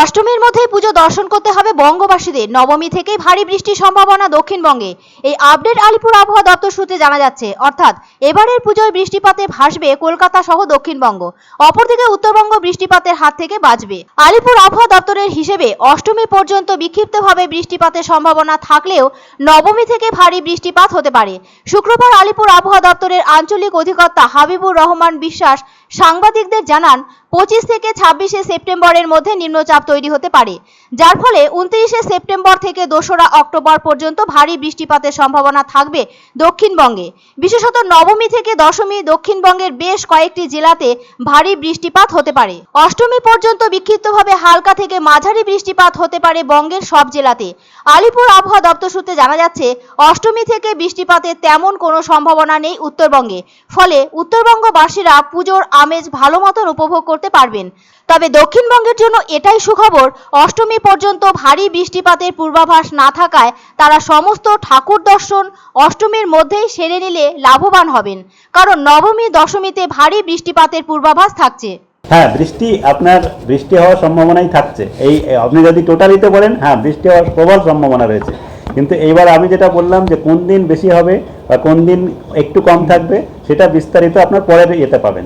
অষ্টমীর মধ্যে পুজো দর্শন করতে হবে বঙ্গবাসীদের। নবমী থেকে ভারী বৃষ্টির সম্ভাবনা দক্ষিণবঙ্গে। এই আপডেট আলিপুর আবহাওয়া দপ্তর সূত্রে জানা যাচ্ছে, অর্থাৎ এবারের পুজোয় বৃষ্টিপাতে ভাসবে কলকাতা সহ দক্ষিণবঙ্গ। অপরদিকে উত্তরবঙ্গ বৃষ্টিপাতের হাত থেকে বাঁচবে। আলিপুর আবহাওয়া দপ্তরের হিসেবে অষ্টমী পর্যন্ত বিক্ষিপ্তভাবে বৃষ্টিপাতের সম্ভাবনা থাকলেও নবমী থেকে ভারী বৃষ্টিপাত হতে পারে। শুক্রবার আলিপুর আবহাওয়া দপ্তরের আঞ্চলিক অধিকর্তা হাবিবুর রহমান বিশ্বাস সাংবাদিকদের জানান, পঁচিশ থেকে ছাব্বিশে সেপ্টেম্বরের মধ্যে নিম্নচাপ তৈরি হতে পারে, যার ফলে উনত্রিশে সেপ্টেম্বর থেকে দোসরা অক্টোবর পর্যন্ত ভারী বৃষ্টিপাতের সম্ভাবনা থাকবে দক্ষিণবঙ্গে। বিশেষত নবমী থেকে দশমী দক্ষিণবঙ্গের বেশ কয়েকটি জেলাতে ভারী বৃষ্টিপাত হতে পারে। অষ্টমী পর্যন্ত বিক্ষিপ্তভাবে হালকা থেকে মাঝারি বৃষ্টিপাত হতে পারে বঙ্গের সব জেলাতে। আলিপুর আবহাওয়া দপ্তর সূত্রে জানা যাচ্ছে, অষ্টমী থেকে বৃষ্টিপাতের তেমন কোনো সম্ভাবনা নেই উত্তরবঙ্গে। ফলে উত্তরবঙ্গবাসীরা পুজোর আমেজ ভালো মতন উপভোগ করতে পারবেন। তবে দক্ষিণবঙ্গের জন্য এটাই সুখবর, অষ্টমী পর্যন্ত ভারী বৃষ্টিপাতের পূর্বাভাস না থাকায় তারা সমস্ত ঠাকুর দর্শন অষ্টমীর মধ্যেই সেরে নিলে লাভবান হবেন। কারণ নবমী, দশমীতে ভারী বৃষ্টিপাতের পূর্বাভাস থাকছে। হ্যাঁ বৃষ্টি আপনার, বৃষ্টি হওয়ার সম্ভাবনাই থাকছে। এই আপনি যদি টোটালিতে বলেন হ্যাঁ বৃষ্টি হওয়ার প্রবল সম্ভাবনা রয়েছে। কিন্তু এইবার আমি যেটা বললাম যে কোন দিন বেশি হবে বা কোন দিন একটু কম থাকবে সেটা বিস্তারিত আপনার পরের ইয়েতে পাবেন।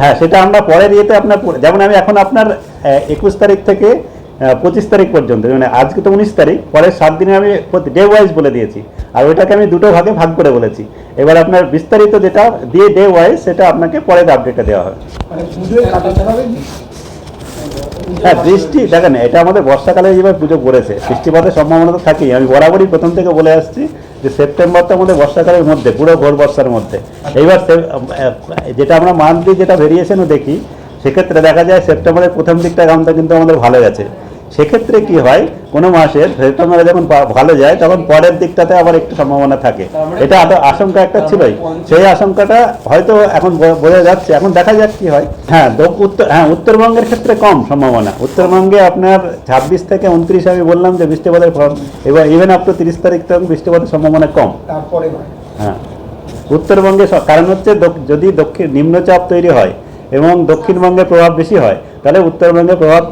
হ্যাঁ সেটা আমরা পরের ইয়েতে আপনার যেমন আমি এখন আপনার একুশ তারিখ থেকে পঁচিশ তারিখ পর্যন্ত মানে আজকে তো উনিশ তারিখ পরের সাত দিনে আমি ডে ওয়াইজ বলে দিয়েছি। আর ওইটাকে আমি দুটো ভাগে ভাগ করে বলেছি। এবার আপনার বিস্তারিত যেটা দিয়ে ডে ওয়াইজ সেটা আপনাকে পরের আপডেটে দেওয়া হবে। মানে? হ্যাঁ বৃষ্টি দেখেন এটা আমাদের বর্ষাকালে যেভাবে পুজো করেছে বৃষ্টিপাতের সম্ভাবনা তো থাকেই। আমি বরাবরই প্রথম থেকে বলে আসছি যে সেপ্টেম্বরটা আমাদের বর্ষাকালের মধ্যে, পুরো ভোর বর্ষার মধ্যে। এইবার যেটা আমরা মান্থলি যেটা ভেরিয়েশনও দেখি, সেক্ষেত্রে দেখা যায় সেপ্টেম্বরের প্রথম দিকটা আমটা কিন্তু আমাদের ভালো গেছে। সেক্ষেত্রে কি হয় কোনো মাসে সেপ্টেম্বরে যখন ভালো যায় তখন পরের দিকটাতে আবার একটু সম্ভাবনা থাকে। এটা আদ- আশঙ্কা একটা ছিলই। সেই আশঙ্কাটা হয়তো এখন বোঝা যাচ্ছে। এখন দেখা যাক কি হয়। হ্যাঁ উত্তর হ্যাঁ উত্তরবঙ্গের ক্ষেত্রে কম সম্ভাবনা। উত্তরবঙ্গে আপনার ছাব্বিশ থেকে উনত্রিশ আমি বললাম যে বৃষ্টিপাতের ফর্ম এবার ইভেন আপ টু তিরিশ তারিখ তখন বৃষ্টিপাতের সম্ভাবনা কম। হ্যাঁ। উত্তরবঙ্গে কারণ হচ্ছে যদি দক্ষিণ নিম্নচাপ তৈরি হয় এবং দক্ষিণবঙ্গে প্রভাব বেশি হয়, তাহলে উত্তরবঙ্গে প্রভাব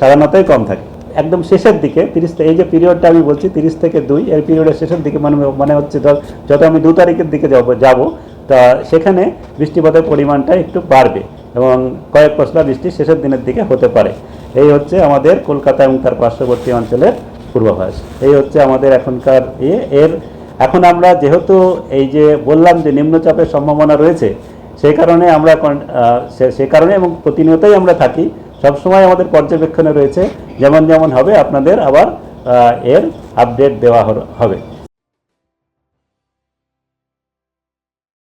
সাধারণতই কম থাকে। একদম শেষের দিকে, তিরিশ এই যে পিরিয়ডটা আমি বলছি, তিরিশ থেকে দুই, এর পিরিয়ডের শেষের দিকে মানে মানে হচ্ছে ধর- যত আমি দু তারিখের দিকে যাব যাব, তা সেখানে বৃষ্টিপাতের পরিমাণটা একটু বাড়বে এবং কয়েক পশলা বৃষ্টি শেষের দিনের দিকে হতে পারে। এই হচ্ছে আমাদের কলকাতা এবং তার পার্শ্ববর্তী অঞ্চলের পূর্বাভাস। এই হচ্ছে আমাদের এখনকার ইয়ে এর এখন আমরা যেহেতু এই যে বললাম যে নিম্নচাপের সম্ভাবনা রয়েছে সেই কারণে আমরা সে- কারণে এবং প্রতিনিয়তই আমরা থাকি। সবসময় আমাদের পর্যবেক্ষণে রয়েছে, যেমন যেমন হবে, আপনাদের আবার এর আপডেট দেওয়া হবে।